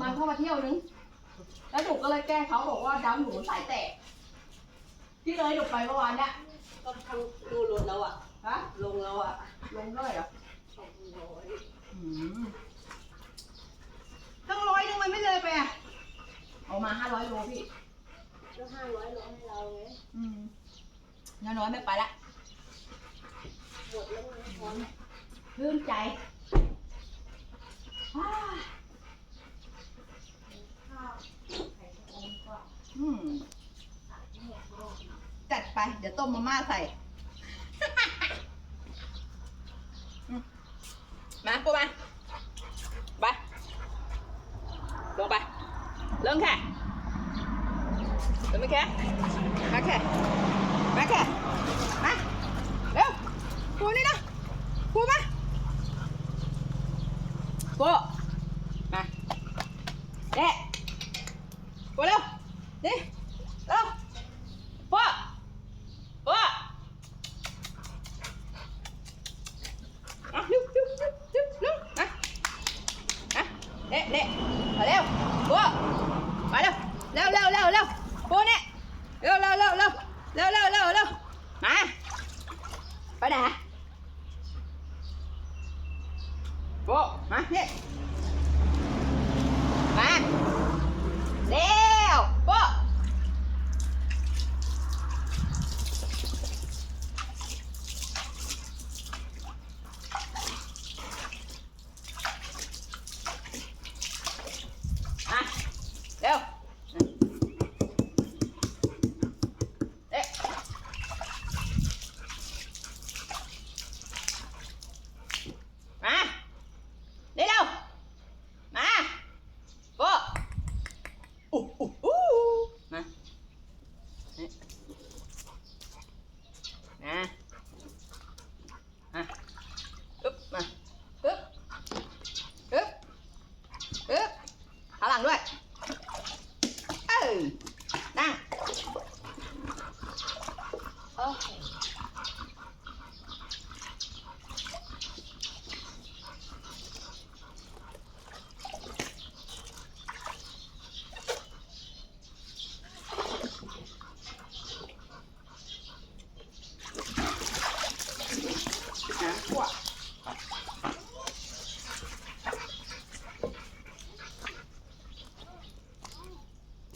มันเข้ามาเที่ยวนึง แล้วหนูก็เลยแกล้งเขาบอกว่าดำหนูสายแตก ที่เลยหนูไปเมื่อวานเนี่ยก็ทั้งดูรถแล้วอะ ฮะ ลงแล้วอะ ลงเท่าไหร่เหรอสองร้อยอืมตั้งร้อยนึงมันไม่เลยไปอะเอามาห้าร้อยโลพี่ก็ห้าร้อยลงให้เราไงอืมน้อยๆไม่ไปละหมดแล้วไงพร้อมชื่นใจอ้า ข้าวไข่ชะอมก็ อืม จัดไป เดี๋ยว ต้มมาม่าใส่ มาปูมา ไป ลงไปเริ่มแค่เริ่มไม่แค่มาแค่มาแค่มา เร็วปูนี่นะปูมาปูมาเด็ปูเร็วนี่เร็วปูปูอะเร็วเร็วเร็วเร็วเร็วมา อะเด็เด็มา เร็วบัวมาเร็วเร็วเร็วเร็วเร็วเนี่ยเร็วเร็วเร็วเร็วเร็วเร็วเร็วเร็วมาไปไหนบัวมาเนี่ยมา oh, oh. oh. 哇！